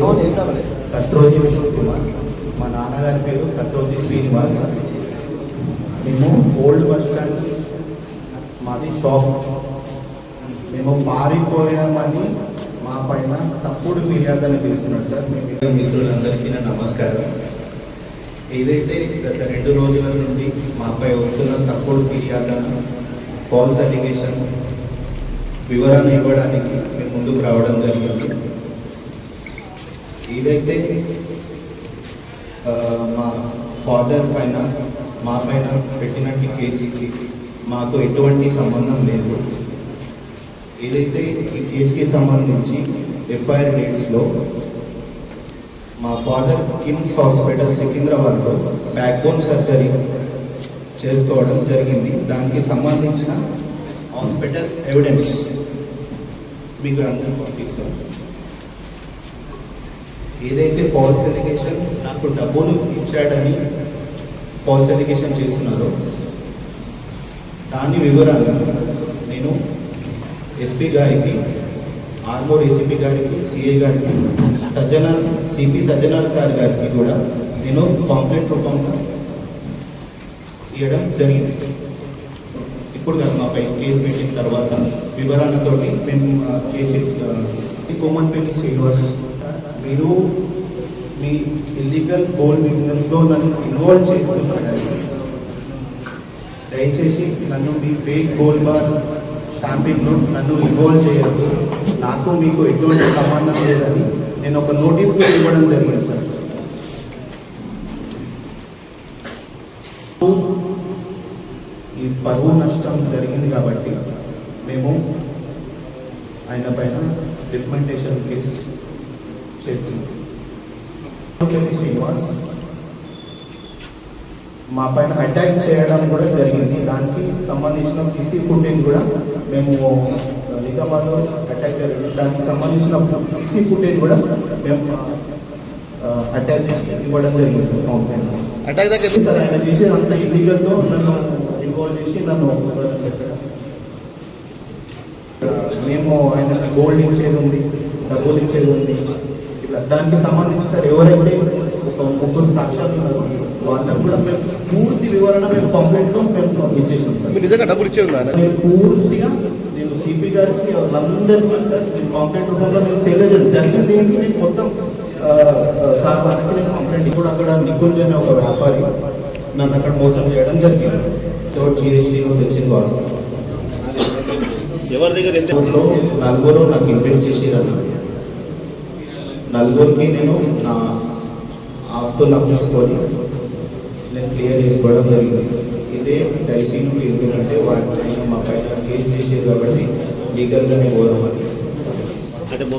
పేరు కత్రోజి విష్ణు కుమార్. మా నాన్నగారి పేరు కత్రోజి శ్రీనివాస్. మేము ఓల్డ్ బస్ స్టాండ్ మాది షాప్. మేము పారిపోయామని మా పైన తప్పుడు ఫిర్యాదని పిలుస్తున్నాడు సార్. మేము మిత్రులందరికీ నా నమస్కారం. ఏదైతే గత రెండు రోజుల నుండి మాపై వస్తున్న తప్పుడు ఫిర్యాదన ఫాల్స్ అలిగేషన్ వివరణ ఇవ్వడానికి మేము ముందుకు రావడం జరిగింది. ఏదైతే మా ఫాదర్ పైన మా పైన పెట్టినట్టు కేసుకి మాకు ఎటువంటి సంబంధం లేదు. ఏదైతే ఈ కేసుకి సంబంధించి ఎఫ్ఐఆర్ డేట్స్లో మా ఫాదర్ కిమ్స్ హాస్పిటల్ సికింద్రాబాద్లో బ్యాక్ బోన్ సర్జరీ చేసుకోవడం జరిగింది. దానికి సంబంధించిన హాస్పిటల్ ఎవిడెన్స్ మీకు అందరూ పంపిస్తాను. ఏదైతే ఫాల్స్ ఎలిగేషన్ నాకు డబ్బులు ఇచ్చాడని ఫాల్స్ ఎలిగేషన్ చేస్తున్నారో దాని వివరాలు నేను ఎస్పీ గారికి ఆర్మూర్ ఏసీపీ గారికి సిఐ గారికి సజ్జనార్ సిపి సజ్జనార్ సార్ గారికి కూడా నేను కాంప్లైంట్ రూపంగా ఇవ్వడం జరిగింది. ఇప్పుడు కాదు మాపై కేసు పెట్టిన తర్వాత వివరణతోటి మేము కేసు ఆ, శ్రీనివాస్ మీరు మీ ఇల్లీగల్ గోల్డ్ బిజినెస్లో నన్ను ఇన్వాల్వ్ చేస్తున్నారండి దయచేసి నన్ను మీ ఫేక్ గోల్డ్ బార్ స్టాంపింగ్లో నన్ను ఇన్వాల్వ్ చేయొద్దు. నాకు మీకు ఎటువంటి సంబంధం లేదని నేను ఒక నోటీస్ కూడా ఇవ్వడం జరిగింది సార్. ఈ పరువు నష్టం జరిగింది కాబట్టి మేము ఆయన పైన డిస్మెంటేషన్ కేసు శ్రీనివాస్ మా పైన అటాక్ చేయడం కూడా జరిగింది. దానికి సంబంధించిన సీసీ ఫుటేజ్ కూడా మేము నిజామాబాద్లో అటాక్ జరిగింది. దానికి సంబంధించిన సీసీ ఫుటేజ్ కూడా మేము అటాచ్ చేసి ఇవ్వడం జరిగింది. అటాక్ దాకా సార్ ఆయన చేసేది అంత ఇల్లీగల్తో నన్ను ఇన్వాల్వ్ చేసి నన్ను మేము ఆయనకి గోల్డ్ ఇచ్చేది ఉంది. డబ్బులు ఇచ్చేది ఉంది. ఇట్లా దానికి సంబంధించి సార్ ఎవరైతే ఒక ముగ్గురు సాక్షాత్ ఉన్నారో వాళ్ళకు కూడా మేము పూర్తి వివరణ మేము కంప్లైంట్స్ మేము ఇచ్చేసాం సార్. మీరు నిజంగా డబ్బులు ఇచ్చే ఉందా? నేను పూర్తిగా నేను సిపి గారికి వాళ్ళందరికీ నేను కంప్లైంట్ రూపంలో నేను తెలియజేయడం జరిగింది. ఏంటి? నేను మొత్తం సార్ వాళ్ళకి నేను కంప్లైంట్ ఇప్పుడు అక్కడ నికుంజ్ అనే ఒక వ్యాపారి నన్ను అక్కడ మోసం చేయడం జరిగింది. సో జిఎస్టీలో తెచ్చింది వాస్తవం. ఎవరి దగ్గర ఎంత నలుగురు నాకు ఇన్వెస్ట్ చేసిరని నలుగురికి నేను నా ఆస్తులు అప్పించుకొని నేను క్లియర్ చేసుకోవడం జరిగింది. ఇదే డైసీను ఎందుకంటే పైన మా పైన కేసు చేసేది కాబట్టి లీగల్గానే అంటే మొత్తం